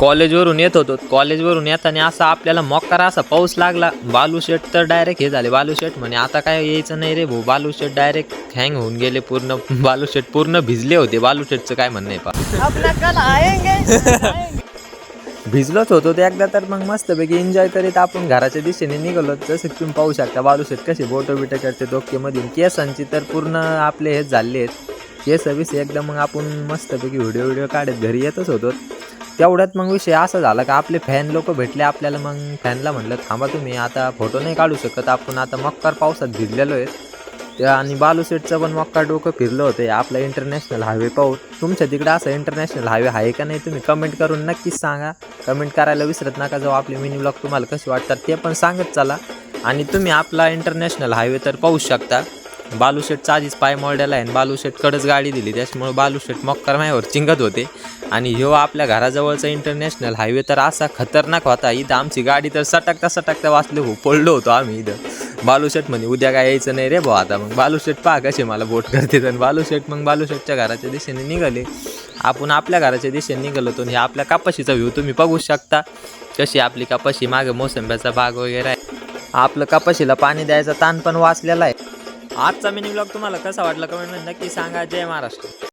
कॉलेजवरून येत होतो. कॉलेजवरून येताना असा आपल्याला मोक्कारा असा पाऊस लागला. बालू शेट तर डायरेक्ट हे झाले. बालू शेट म्हणे आता काय यायचं नाही रे भाऊ. बालू शेट डायरेक्ट हँग होऊन गेले पूर्ण. बालू शेट पूर्ण भिजले होते. बालू शेटचं काय म्हणणं आहे पा भिजलोच होतो ते एकदा तर मग मस्तपैकी एन्जॉय करीत आपण घराच्या दिशेने निघालो. जसं तुम्ही पाहू शकता बालूशेट कसे बोटो बिटो करते डोक्यामधून केसांची तर पूर्ण आपले हेच झाले आहेत. केस बिस एकदम मग आपण मस्तपैकी व्हिडिओ व्हिडिओ काढत घरी येतच होतो. तेवढ्यात मग विषय असा झाला का आपले फॅन लोक भेटले आपल्याला मग फॅनला म्हणलं थांबा तुम्ही आता फोटो नाही काढू शकत. आपण आता मक्कार पावसात भिजलेलो आहेत आणि बालूसेटचं पण मक्का डोकं फिरलं होतं. आपला इंटरनॅशनल हायवे पाहून तुमच्या तिकडे असं इंटरनॅशनल हायवे आहे का नाही तुम्ही कमेंट करून नक्कीच सांगा. कमेंट करायला विसरत नका. जाऊ आपले मिनी ब्लॉग तुम्हाला कसे वाटतात ते पण सांगत चला. आणि तुम्ही आपला इंटरनॅशनल हायवे तर पाहू शकता. बालूशेठचा आधीच पाय मोडलेला आहे आणि बालूशेटकडंच गाडी दिली. त्याच्यामुळे बालूशेट मक्कर मायावर चिंगत होते. आणि ह्यो आपल्या घराजवळचा इंटरनॅशनल हायवे तर असा खतरनाक होता. इथं आमची गाडी तर सटकता सटकता वाचले हो पडलो होतो आम्ही इथं. बालूशेट म्हणे उद्या काय यायचं नाही रे भाऊ आता. मग बालूशेट पहा कसे मला बोट करते. आणि बालूशेट मग बालूशेटच्या घराच्या दिशेने निघाले. आपण आपल्या घराच्या दिशेने निघालो होतो आणि हे आपल्या कापाशीचा व्ह्यू तुम्ही बघू शकता. कशी आपली कपाशी मागे मोसंब्याचा भाग वगैरे आहे. आपलं कपाशीला पाणी द्यायचा ताण पण वाचलेला आहे. आजचा मिनी ब्लॉग तुम्हाला कसा वाटला कमेंटमध्ये नक्की सांगा. जय महाराष्ट्र.